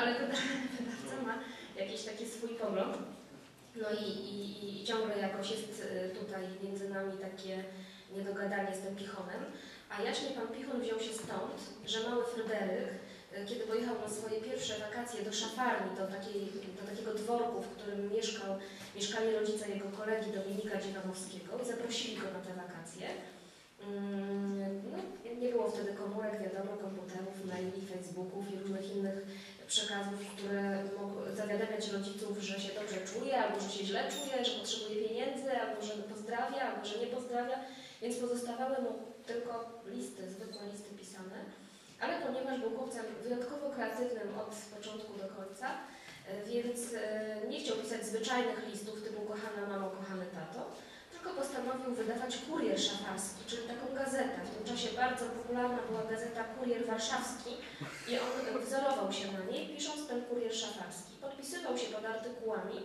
ale wydawca, wydawca ma jakiś taki swój pogląd. No i, i, i ciągle jakoś jest y, tutaj między nami takie niedogadanie z tym Pichonem. A jaśnie pan Pichon wziął się stąd, że mały Fryderyk, y, kiedy pojechał na swoje pierwsze wakacje do Szafarni, do, takiej, do takiego dworku, w którym mieszkał, mieszkali rodzice jego kolegi Dominika Dziewanowskiego i zaprosili go na te wakacje. Rodziców, że się dobrze czuje, albo że się źle czuje, że potrzebuje pieniędzy, albo że pozdrawia, albo że nie pozdrawia, więc pozostawały mu tylko listy, zwykłe listy pisane. Ale ponieważ był chłopcem wyjątkowo kreatywnym od początku do końca, e, więc e, nie chciał pisać zwyczajnych listów typu kochana mamo, kochany tato, tylko postanowił wydawać kurier szafarski, czyli taką gazetę. W tym czasie bardzo popularna była gazeta Kurier Warszawski i on wzorował się na niej, pisząc ten kurier szafarski. Podpisywał się pod artykułami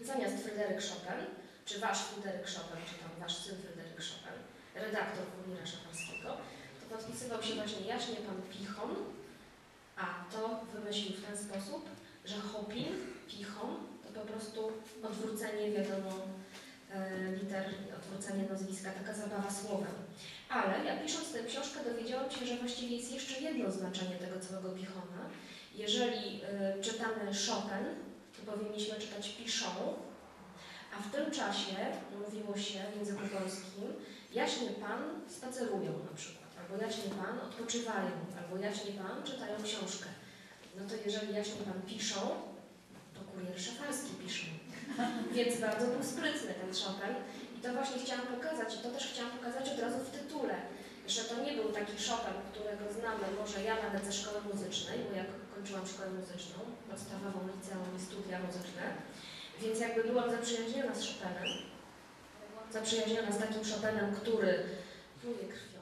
zamiast Fryderyk Chopin, czy wasz Fryderyk Chopin, czy tam wasz syn Fryderyk Chopin, redaktor kuriera szafarskiego, to podpisywał się właśnie jaśnie pan Pichon, a to wymyślił w ten sposób, że Chopin, Pichon, to po prostu odwrócenie, wiadomo, liter, odwrócenie nazwiska, taka zabawa słowem. Ale ja pisząc tę książkę dowiedziałam się, że właściwie jest jeszcze jedno znaczenie tego całego Pichona. Jeżeli y, czytamy Chopin, to powinniśmy czytać Pichon, a w tym czasie mówiło się w języku polskim jaśnie pan spacerują na przykład, albo jaśnie pan odpoczywają, albo jaśnie pan czytają książkę. No to jeżeli jaśnie pan piszą, to kurier szafarski piszą. Więc bardzo był sprytny ten Chopin. I to właśnie chciałam pokazać, i to też chciałam pokazać od razu w tytule, że to nie był taki Chopin, którego znamy może ja nawet ze szkoły muzycznej, bo jak kończyłam szkołę muzyczną, podstawową liceum i studia muzyczne, więc jakby byłam zaprzyjaźniona z Chopinem, zaprzyjaźniona z takim Chopinem, który pluje krwią,